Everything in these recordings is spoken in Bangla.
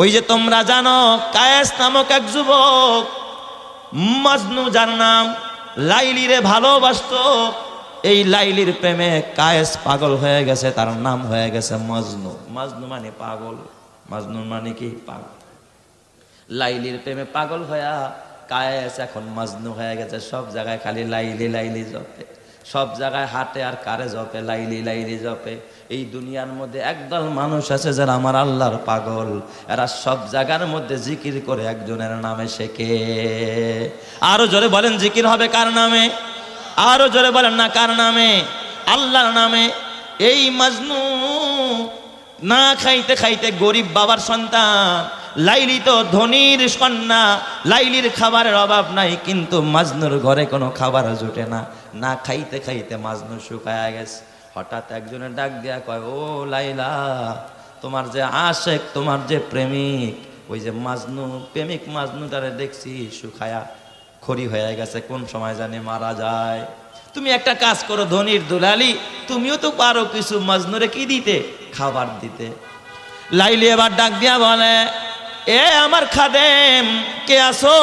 ওই যে তোমরা জানো, কায়েস নামক এক যুবক, মজনু যার নাম লাইলিরে ভালোবাসত, এই লাইলির প্রেমে কায়েস পাগল হয়ে গেছে, তার নাম হয়ে গেছে মজনু। মজনু মানে পাগল মজনু মানে কি? পাগল। লাইলির প্রেমে পাগল হইয়া কায়েস এখন মজনু হয়ে গেছে, সব জায়গায় খালি লাইলি লাইলি জপে। সব জায়গায় হাটে আর কারে জপে, লাইলি লাইলি জপে। এই দুনিয়ার মধ্যে একদল মানুষ আছে যারা আমার আল্লাহর পাগল। এরা সব জায়গার মধ্যে জিকির করে একজনের নামে শেখে। আরও জোরে বলেন, জিকির হবে কার নামে? আরও জোরে বলেন না, কার নামে? আল্লাহর নামে। এই মাজনু না খাইতে খাইতে গরিব বাবার সন্তান লাইলি তো ধনির কন্যা লাইলির খাবারের অভাব নাই, কিন্তু মাজনুর ঘরে কোনো খাবার জুটে না। না খাইতে খাইতে মাজনু শুকায়া গেছে। হঠাৎ একজনের ডাক দেয়া কয়, ও লাইলা, তোমার যে আশেক, তোমার যে প্রেমিক, ওই যে মাজনু, প্রেমিক মাজনু তারে দেখছি শুকায়া খড়ি হয়ে গেছে, কোন সময় জানি মারা যায়। তুমি একটা কাজ করো, ধনির দুলালি, তুমিও তো পারো কিছু মাজনুরে কি দিতে, খাবার দিতে। লাইলি এবার ডাক দিয়া বলে এ আমার খাদেম, কে আসো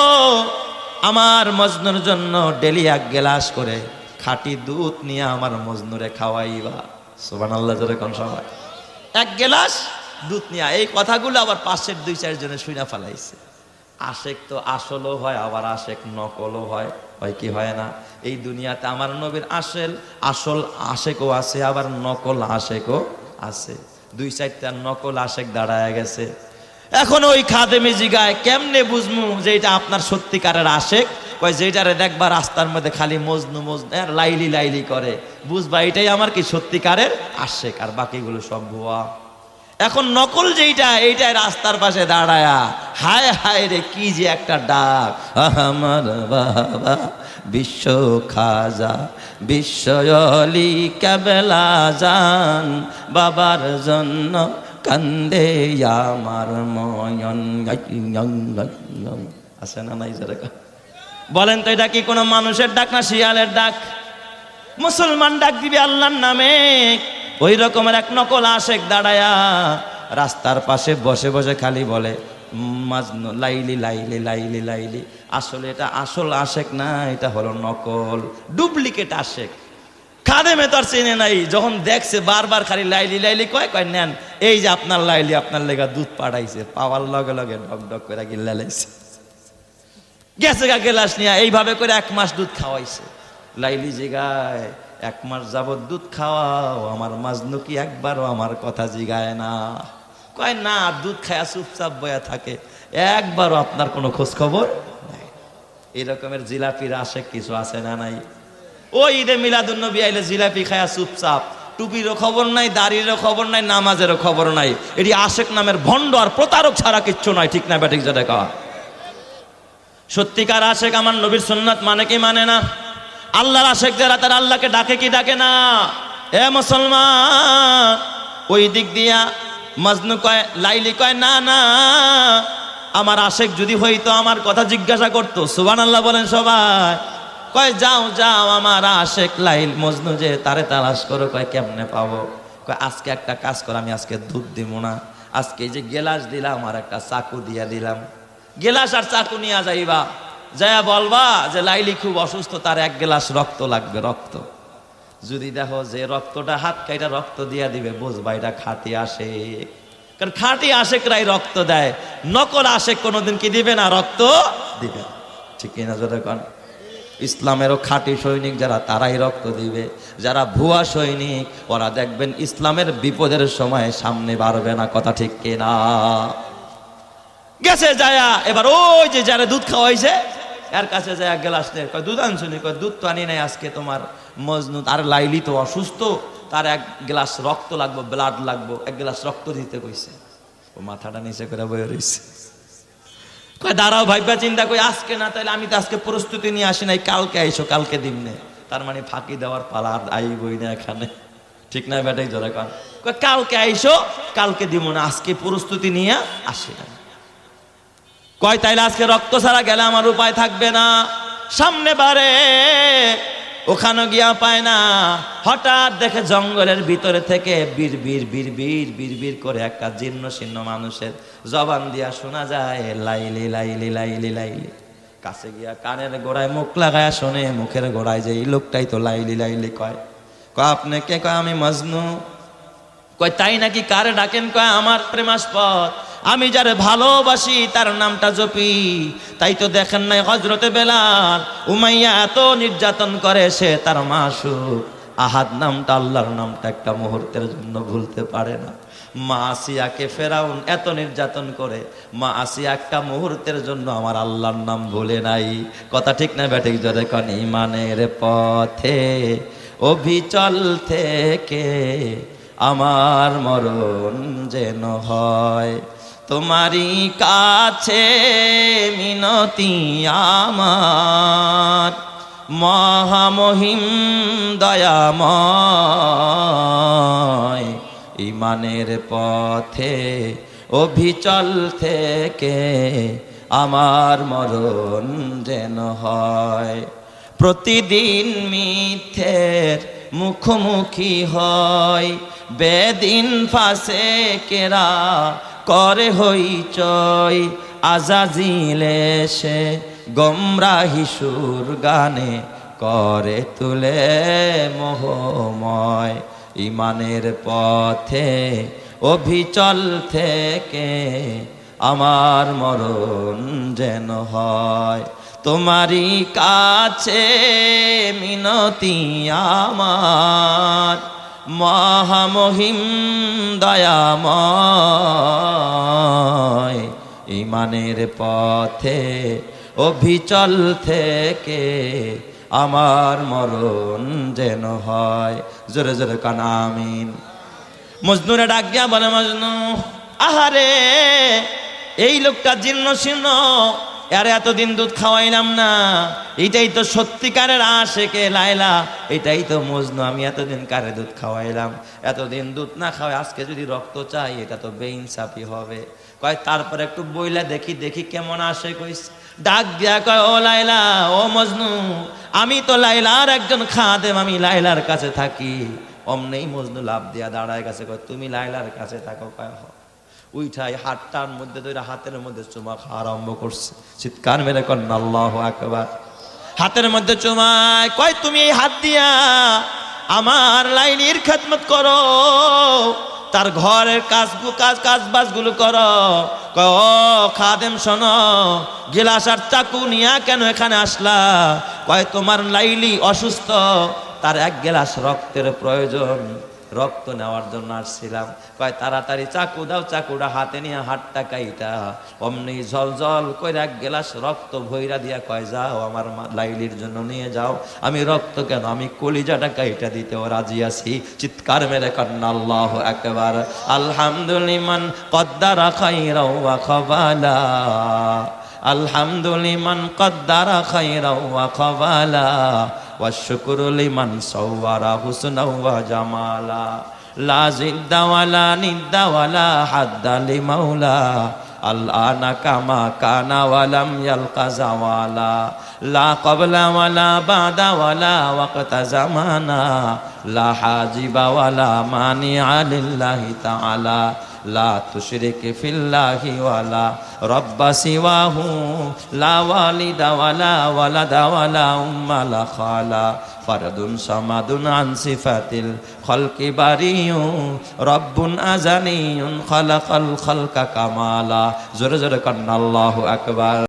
আমার মজনুর জন্য ডেলি এক গেলাস করে খাঁটি দুধ নিয়ে আমার মজনুরে খাওয়াইবা। সোবান আল্লাহ জোরে কোন সবাই। এক গেলাস দুধ নিয়ে, এই কথাগুলো আবার পাশের দুই চারজনে শুনে ফেলাইছে। আশেক তো আসলও হয়, আবার আশেক নকলও হয়। হয় কি হয় না? এই দুনিয়াতে আমার নবীর আসল আসল আশেকও আছে, আবার নকল আশেকও আছে। দুই চারটা নকল আশেক দাঁড়ায় গেছে। এখন ওই খাদেমি জিগায়, কেমনে বুঝমু যে এটা আপনার সত্যিকারের আশেক? কয় যেটারে দেখবা রাস্তার মধ্যে খালি মজনু মজনু আর লাইলি লাইলি করে। বুঝবা, এটাই আমার কি সত্যিকারের আশেক, আর বাকিগুলো সব ভুয়া। এখন নকল যেইটা, এইটাই রাস্তার পাশে দাঁড়ায়া, হায় হায় রে, কি যে একটা ডাক। আমার বাবা, বিশ্ব খাজা বিশ্বলি কেবেলা যান বাবার জন্য কান্দে আমার ময়ন আছে না নাই বলেন তো এটা কি কোনো মানুষের ডাক না শিয়ালের ডাক? মুসলমান ডাক দিবে আল্লাহর নামে। ওই রকমের এক নকল আশেক দাঁড়ায়া রাস্তার পাশে বসে বসে খালি বলে, মাজনু, লাইলি লাইলি লাইলি লাইলি। আসলে এটা আসল আশেক না, এটা হলো নকল, ডুপ্লিকেট আশেক। খাদেমে তো আর চেনে নাই। যখন দেখছে বারবার খালি লাইলি লাইলি কয় কয়, নেন, এই যে আপনার লাইলি, আপনার লেগা দুধ পাঠাইছে পাওয়ার লগে লগে ডক ডক করে গিল্লা গেছে গা গেলাস নিয়ে, এইভাবে করে এক মাস দুধ খাওয়াইছে। লাইলি জিগায় এক মাস যাবত দুধ খাওয়াও, আমার মাজনু কি একবারও আমার কথা জিগায় না। কয়, না, দুধ খায়া চুপচাপ বয়া থাকে, একবারও আপনার কোনো খোঁজ খবর নাই। এই রকমের জিলাপির আশেক কিছু আছে না নাই? ওই ঈদে মিলাদুন নবী আইলে জিলাপি খায়া চুপচাপ। টুপিরও খবর নাই, দাড়িরও খবর নাই, নামাজেরও খবর নাই। এটি আশেক নামের ভণ্ড আর প্রতারক ছাড়া কিচ্ছু নয়, ঠিক না ব্যাটিক যেটা কয়? সত্যিকার আশেক আমার নবীর সুন্নাত মানে কি মানে না? আল্লাহর আশেক যারা, তারা আল্লাহকে ডাকে কি ডাকে না? এ মুসলমান, ওই দিক দিয়া মজনু কয়, লাইলি কয়, না না, আমার আশেক যদি হইতো, আমার কথা জিজ্ঞাসা করতো। সুবান আল্লাহ বলেন সবাই। কয়, যাও যাও, আমার আশেক লাইল মজনু যে তারে তালাশ করো। কয়, কেমনে পাবো? কয়, আজকে একটা কাজ কর, আমি আজকে দুধ দিব না। আজকে যে গেলাস দিলাম আর একটা চাকু দিয়া দিলাম। গেলাস আর চাকু নিয়ে যাইবা। যায়া বলবা যে লাইলি খুব অসুস্থ, তার এক গ্লাস রক্ত লাগবে, রক্ত। যদি দেখো যে রক্তটা হাত কাইটা রক্ত দিয়া দিবে, বুঝবা এটা খাঁটি আসে কারণ খাঁটি আশেকরাই রক্ত দেয়। নকল আশেক কোনোদিন কি দিবে না? রক্ত দিবে। ঠিক কিনা কন? ইসলামেরও খাঁটি সৈনিক যারা, তারাই রক্ত দিবে। যারা ভুয়া সৈনিক, ওরা দেখবেন ইসলামের বিপদের সময় সামনে বাড়বে না, কথা ঠিক কেনা? গেছে যায়া, এবার ওই যে যারা দুধ খাওয়াইছে, এর কাছে যায় এক গ্লাস নেই দুধ আনছুনি দুধ তো আনি নাই আজকে তোমার মজনু আর লাইলি তো অসুস্থ, তার এক গ্লাস রক্ত লাগবো, ব্লাড লাগবো, এক গ্লাস রক্ত দিতে কইছে। ও মাথাটা নিচে করে বয়ে রইছে। কয়, দাঁড়াও ভাইবা চিন্তা কই আজকে না তাহলে আমি তো আজকে প্রস্তুতি নিয়ে আসি নাই, কালকে আইসো, কালকে দিমনে তার মানে ফাঁকি দেওয়ার পালা আর আইবই না এখানে। ঠিক না বেটাই, জোরে কন। কালকে আইসো, কালকে দিব না, আজকে প্রস্তুতি নিয়ে আসি না কয়, তাইলে আজকে রক্ত ছাড়া গেলে আমার উপায় থাকবে না। সামনে বারে ওখানে গিয়া পায় না। হঠাৎ দেখে জঙ্গলের ভিতরে থেকে বীর বীর বীর বীর বীর বীর করে একটা জীর্ণ, শীর্ণ মানুষের জবান দিয়া শোনা যায়, লাইলি লাইলি লাইলি লাইলি। কাছে গিয়া কানের গোড়ায় মুখ লাগায়া শোনে, মুখের গোড়ায় যে এই লোকটাই তো লাইলি লাইলি কয় কয়, আপনি কে? কয়, আমি মজনু। কয়, তাই নাকি কারে ডাকেন? কয়, আমার প্রেমাস্পদ। আমি যারে ভালোবাসি, তার নামটা জপি। তাই তো দেখেন নাই হজরতে বেলাল। উমাইয়া এত নির্যাতন করে, সে তার মাসুক। আহাদ নামটা, আল্লাহর নামটা একটা মুহূর্তের জন্য ভুলতে পারে না। মা আসিয়াকে ফেরাউন এত নির্যাতন করে, মা আসিয়া একটা মুহূর্তের জন্য আমার আল্লাহর নাম ভুলে নাই। কথা ঠিক না ব্যাটিক জোরে কন, ইমানের পথে অভিচল থেকে আমার মরণ যেন হয়। তোমারই কাছে মিনতি আমার। মহামহিম দয়াময়, ইমানের পথে, অভিচল থেকে আমার মরণ যেন হয়। প্রতিদিন মিথ্যের মুখোমুখি হয় বেদিন ফাঁসে কেরা করে হইচই আজাজিলে সে গমরাহি সুর গানে করে তুলে মোহময়। ইমানের পথে, অভিচল থেকে আমার মরণ যেন হয়। তোমারই কাছে মিনতি আমার। মহামহিম দয়াময়। ইমানের পথে, অভিচল থেকে আমার মরণ যেন হয়। জোরে জোরে কানামিন মজনুরে ডাক বলে, মজনু, আহারে, এই লোকটা জীর্ণ শীর্ণ আরে এতদিন দুধ খাওয়াইলাম না। এটাই তো সত্যিকারের আশেকে লাইলা এটাই তো মজনু, আমি এতদিন কারে দুধ খাওয়াইলাম? এতদিন দুধ না খাওয়াই, আজকে যদি রক্ত চাই, এটা তো বেইনসাফি হবে। কয়, তারপর একটু বইলা দেখি দেখি কেমন আসে কইস ডাক দিয়া কয়, ও লাইলা ও মজনু, আমি তো লাইলার একজন খাদেম, আমি লাইলার কাছে থাকি। অমনেই মজনু লাভ দিয়া দাঁড়ায় গেছে, কয়, তুমি লাইলার কাছে থাকো। কয় উইঠাই হাতটার মধ্যে ধরে হাতের মধ্যে চুমা খাওয়া আরম্ভ করছে। চিৎকার মেরে কর আল্লাহ একবার হাতের মধ্যে চুমায় কয় তুমি এই হাত দিয়া আমার লাইনির খেদমত করো? তার ঘরের কাজ কাজ কাজ বাজগুলো করো? ও খাদেম, শোনো গিলাস আর চাকু নিয়া কেন এখানে আসলা? কয়, তোমার লাইলি অসুস্থ, তার এক গেলাস রক্তের প্রয়োজন। রক্ত নেওয়ার জন্য আসছিলাম। কয়, তাড়াতাড়ি চাকু দাও, চাকুটা হাতে নিয়ে হাতটা কাইটা। অমনি জল কইরা এক গেলাস রক্ত ভৈরা দিয়া কয়, যাও আমার লাইলির জন্য নিয়ে যাও। আমি রক্ত কেন? আমি কলিজাটা কাইটা দিতেও রাজি আছি। চিৎকার মেরে কান্না, আল্লাহ একবার আলহামদুলিমান কদ্দারা খাইরাও ওয়া খাবালা আলহামদুলিমান কদ্দারা খাইরাও ওয়া খাবালা والشكر لمن صور حسنا وجمالا. لا زد ولا ند ولا حد لمولا. الآن كما كان ولم يلق زوالا. لا قبل ولا بعد ولا وقت زمانا. لا حاجب ولا مانع لله تعالى লা তুশরিকে ফিল্লাহি ওয়ালা রব্বা সিওয়াহু, লা ওয়ালিদা ওয়ালা ওয়ালাদা ওয়ালা উম্মা লা খালা। ফারদুন সামাদুন আন সিফাতিল খলকি বারিউ, রব্বুন আজানিউন খালাকাল খালকা কামালা। জোরে জোরে কন্না আল্লাহু আকবার।